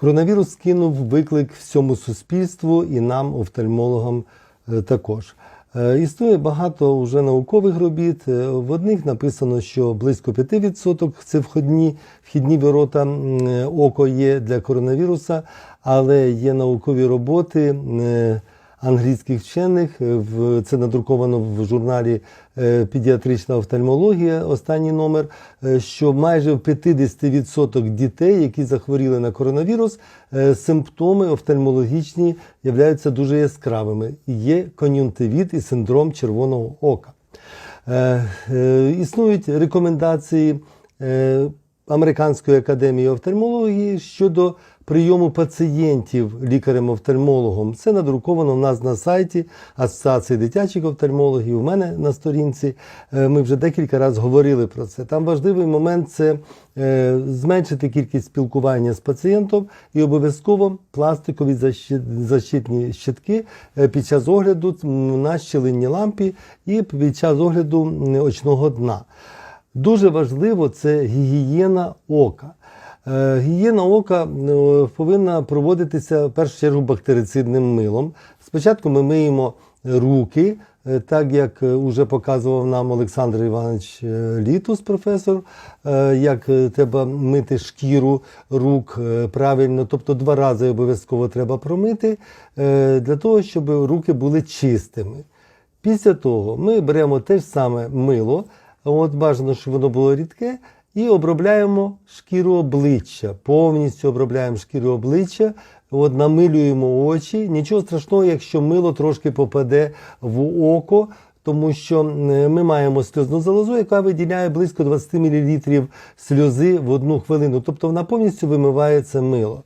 Коронавірус кинув виклик всьому суспільству і нам, офтальмологам, е, також. Е, Існує багато вже наукових робіт. Е, В одних написано, що близько 5% це входні, вхідні ворота око є для коронавіруса, але є наукові роботи англійських вчених. е, Це надруковано в журналі е, Педіатрична офтальмологія, останній номер, е, що майже в 50% дітей, які захворіли на коронавірус, симптоми офтальмологічні являються дуже яскравими. Є кон'юнктивіт і синдром червоного ока. Існують рекомендації Американської академії офтальмології щодо прийому пацієнтів лікарем-офтальмологом. Це надруковано в нас на сайті Асоціації дитячих офтальмологів. У мене на сторінці Е, ми вже декілька разів говорили про це. Там важливий момент це е, зменшити кількість спілкування з пацієнтом і обов'язково пластикові защитні щитки е, під час огляду на щілинній лампі і під час огляду очного дна. Дуже важливо це гігієна ока. Е, Гігієна ока е, повинна проводитися в першу чергу бактерицидним милом. Спочатку ми миємо руки, е, так як вже показував нам Олександр Іванович Літус, професор, як треба мити шкіру рук правильно, тобто два рази обов'язково треба промити для того, щоб руки були чистими. Після того ми беремо те ж саме мило, от бажано, щоб воно було рідке, і обробляємо шкіру обличчя. Повністю обробляємо шкіру обличчя, от намилюємо очі. Нічого страшного, якщо мило трошки попаде в око. Тому що ми маємо сльозну залозу, яка виділяє близько 20 мл сльози в одну хвилину. Тобто вона повністю вимиває це мило.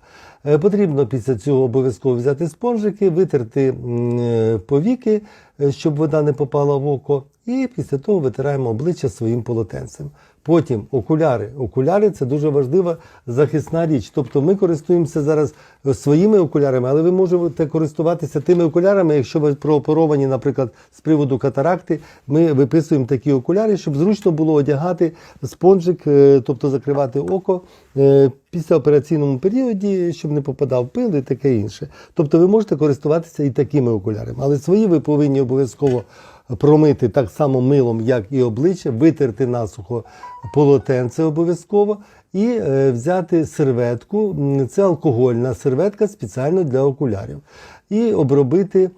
Е, Потрібно після цього обов'язково взяти спонжики, витерти е, повіки, е, щоб вода не попала в око, і після того витираємо обличчя своїм полотенцем. Потім окуляри. Окуляри це дуже важлива захисна річ. Тобто ми користуємося зараз своїми окулярами, але ви можете користуватися тими окулярами, якщо ви прооперовані, наприклад, з приводу катаракти, ми виписуємо такі окуляри, щоб зручно було одягати спонжик, е, тобто закривати око е, після операційному періоді, щоб не попадав пил і таке інше. Тобто ви можете користуватися і такими окулярами, але свої ви повинні обов'язково промити так само милом, як і обличчя, витерти насухо полотенце обов'язково і е, взяти серветку. Це алкогольна серветка спеціально для окулярів. І обробити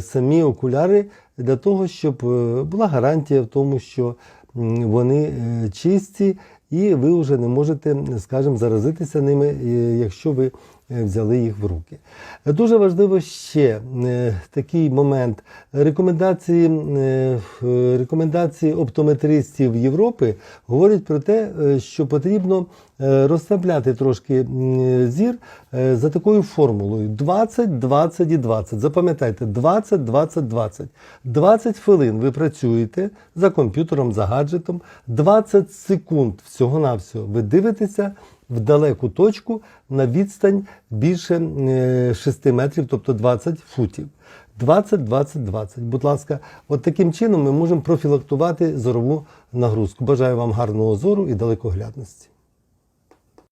самі окуляри для того, щоб е, була гарантія в тому, що вони е, чисті, і ви вже не можете, скажімо, заразитися ними, е, якщо ви е, взяли їх в руки. Дуже важливо ще е, такий момент. Рекомендації, рекомендації оптометристів Європи говорять про те, що потрібно розслабляти трошки зір за такою формулою 20, 20 і 20. Запам'ятайте, 20, 20, 20. 20 хвилин ви працюєте за комп'ютером, за гаджетом, 20 секунд всього-навсього ви дивитеся в далеку точку на відстань більше е, 6 метрів, тобто 20 футів. 20, 20, 20. Будь ласка, от таким чином ми можемо профілактувати зорову нагрузку. Бажаю вам гарного зору і далекоглядності.